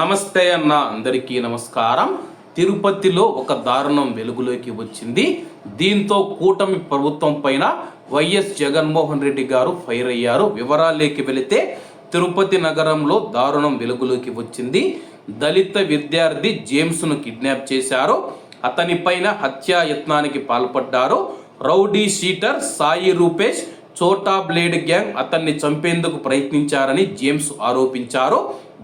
నమస్తే అన్న అందరికీ నమస్కారం. తిరుపతిలో ఒక దారుణం వెలుగులోకి వచ్చింది. దీంతో కూటమి ప్రభుత్వం పైన వైఎస్ జగన్మోహన్ రెడ్డి గారు ఫైర్ అయ్యారు. వివరాల్లోకి వెళితే తిరుపతి నగరంలో దారుణం వెలుగులోకి వచ్చింది. దళిత విద్యార్థి జేమ్స్ను కిడ్నాప్ చేశారు. అతనిపైన హత్యాయత్నానికి పాల్పడ్డారు. Rowdy sheeter Sai Rupesh Chhota blade gang అతన్ని చంపేందుకు ప్రయత్నించారని జేమ్స్ ఆరోపించారు.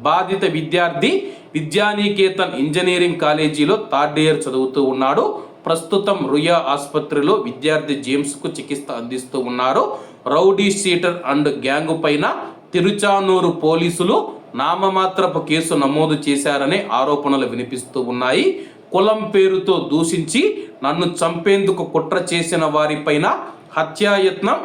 బాధిత విద్యార్థి విద్యానికేతన్ ఇంజనీరింగ్ కాలేజీలో థర్డ్ ఇయర్ చదువుతూ ఉన్నాడు. ప్రస్తుతం రుయా ఆసుపత్రిలో విద్యార్థి జేమ్స్కు చికిత్స అందిస్తూ ఉన్నారు. రౌడీ షీటర్ అండ్ గ్యాంగ్ పైన తిరుచానూరు పోలీసులు నామమాత్రపు కేసు నమోదు చేశారనే ఆరోపణలు వినిపిస్తూ ఉన్నాయి. కులం పేరుతో దూషించి నన్ను చంపేందుకు కుట్ర చేసిన వారిపైన హత్యాయత్నం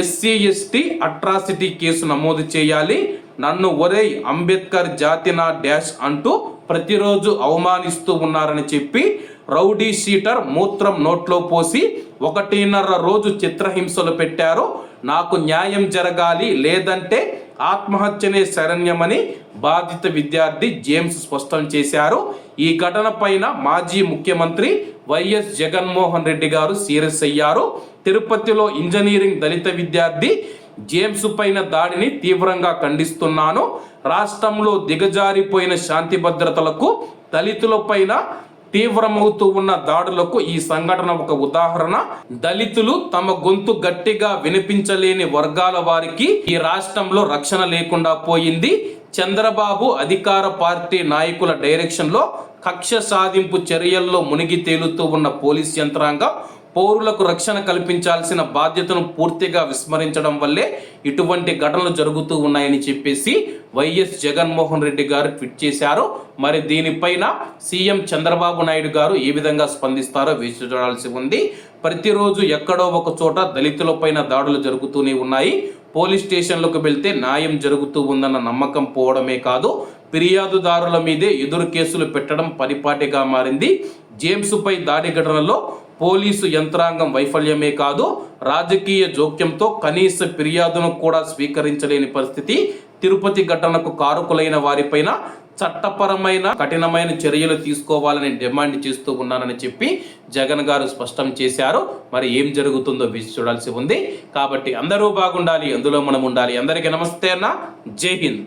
ఎస్సీ ఎస్టీ అట్రాసిటీ కేసు నమోదు చేయాలి. నన్ను ఒరే అంబేద్కర్ జాతిన డాష్ అంటూ ప్రతిరోజు అవమానిస్తూ ఉన్నారని చెప్పి రౌడీ షీటర్ మూత్రం నోట్లో పోసి ఒకటిన్నర రోజు చిత్రహింసలు పెట్టారు. నాకు న్యాయం జరగాలి లేదంటే ఆత్మహత్యనే శరణ్యమని బాధిత విద్యార్థి జేమ్స్ స్పష్టం చేశారు. ఈ ఘటన పైన మాజీ ముఖ్యమంత్రి వైఎస్ జగన్మోహన్ రెడ్డి గారు సీరియస్ అయ్యారు. తిరుపతిలో ఇంజనీరింగ్ దళిత విద్యార్థి జేమ్స్ పైన దాడిని తీవ్రంగా ఖండిస్తున్నాను. రాష్ట్రంలో దిగజారిపోయిన శాంతి భద్రతలకు దళితులపైన తీవ్రమవుతూ ఉన్న దాడులకు ఈ సంఘటన ఒక ఉదాహరణ. దళితులు తమ గొంతు గట్టిగా వినిపించలేని వర్గాల వారికి ఈ రాష్ట్రంలో రక్షణ లేకుండా పోయింది. చంద్రబాబు అధికార పార్టీ నాయకుల డైరెక్షన్లో కక్ష సాధింపు చర్యల్లో మునిగి తేలుతూ ఉన్న పోలీస్ యంత్రాంగం పౌరులకు రక్షణ కల్పించాల్సిన బాధ్యతను పూర్తిగా విస్మరించడం వల్లే ఇటువంటి ఘటనలు జరుగుతూ ఉన్నాయని చెప్పేసి వైఎస్ జగన్మోహన్ రెడ్డి గారు ట్వీట్ చేశారు. మరి దీనిపైన సీఎం చంద్రబాబు నాయుడు గారు ఏ విధంగా స్పందిస్తారో వేచి చూడాల్సి ఉంది. ప్రతిరోజు ఎక్కడో ఒక చోట దళితులపైన దాడులు జరుగుతూనే ఉన్నాయి. పోలీస్ స్టేషన్లకు వెళ్తే న్యాయం జరుగుతూ ఉందన్న నమ్మకం పోవడమే కాదు ఫిర్యాదుదారుల మీదే ఎదురు కేసులు పెట్టడం పరిపాటిగా మారింది. జేమ్స్పై దాడి ఘటనలో పోలీసు యంత్రాంగం వైఫల్యమే కాదు రాజకీయ జోక్యంతో కనీస ఫిర్యాదును కూడా స్వీకరించలేని పరిస్థితి. తిరుపతి ఘటనకు కారుకులైన వారిపైన చట్టపరమైన కఠినమైన చర్యలు తీసుకోవాలని డిమాండ్ చేస్తూ ఉన్నానని చెప్పి జగన్ గారు స్పష్టం చేశారు. మరి ఏం జరుగుతుందో వేచి చూడాల్సి ఉంది. కాబట్టి అందరూ బాగుండాలి అందులో మనం ఉండాలి. అందరికీ నమస్తే అన్న. జై హింద్.